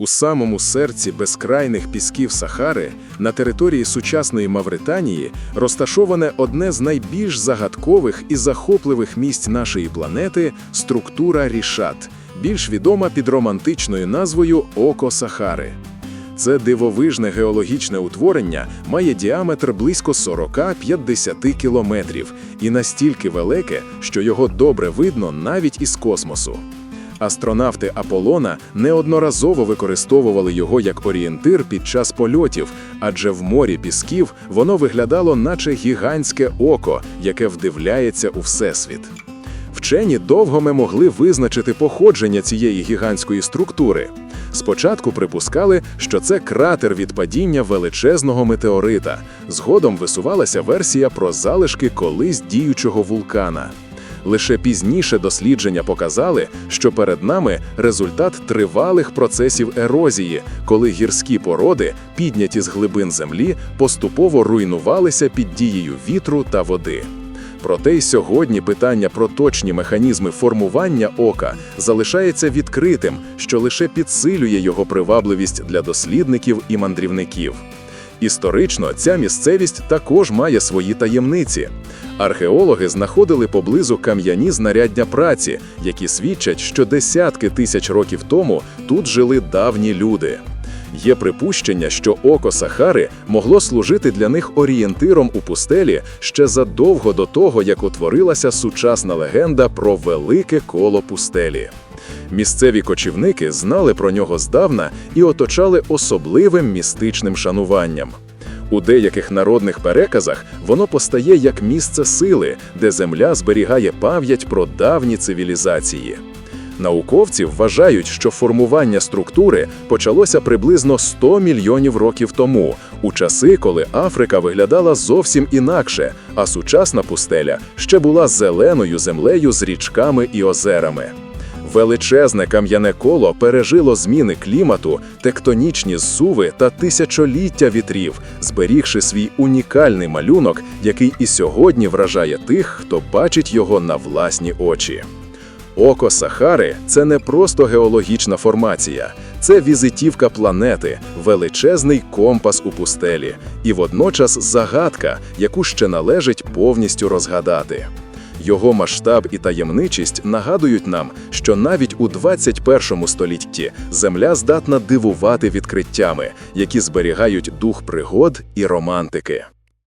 У самому серці безкрайних пісків Сахари, на території сучасної Мавританії, розташоване одне з найбільш загадкових і захопливих місць нашої планети структура Рішат, більш відома під романтичною назвою Око Сахари. Це дивовижне геологічне утворення має діаметр близько 40-50 кілометрів і настільки велике, що його добре видно навіть із космосу. Астронавти Аполлона неодноразово використовували його як орієнтир під час польотів, адже в морі пісків воно виглядало наче гігантське око, яке вдивляється у всесвіт. Вчені довго ми могли визначити походження цієї гігантської структури. Спочатку припускали, що це кратер від падіння величезного метеорита. Згодом висувалася версія про залишки колись діючого вулкана. Лише пізніше дослідження показали, що перед нами результат тривалих процесів ерозії, коли гірські породи, підняті з глибин землі, поступово руйнувалися під дією вітру та води. Проте й сьогодні питання про точні механізми формування ока залишається відкритим, що лише підсилює його привабливість для дослідників і мандрівників. Історично ця місцевість також має свої таємниці. Археологи знаходили поблизу кам'яні знаряддя праці, які свідчать, що десятки тисяч років тому тут жили давні люди. Є припущення, що око Сахари могло служити для них орієнтиром у пустелі ще задовго до того, як утворилася сучасна легенда про велике коло пустелі. Місцеві кочівники знали про нього здавна і оточали особливим містичним шануванням. У деяких народних переказах воно постає як місце сили, де земля зберігає пам'ять про давні цивілізації. Науковці вважають, що формування структури почалося приблизно 100 мільйонів років тому, у часи, коли Африка виглядала зовсім інакше, а сучасна пустеля ще була зеленою землею з річками і озерами. Величезне кам'яне коло пережило зміни клімату, тектонічні зсуви та тисячоліття вітрів, зберігши свій унікальний малюнок, який і сьогодні вражає тих, хто бачить його на власні очі. Око Сахари це не просто геологічна формація, це візитівка планети, величезний компас у пустелі і водночас загадка, яку ще належить повністю розгадати. Його масштаб і таємничість нагадують нам, що навіть у 21 столітті Земля здатна дивувати відкриттями, які зберігають дух пригод і романтики.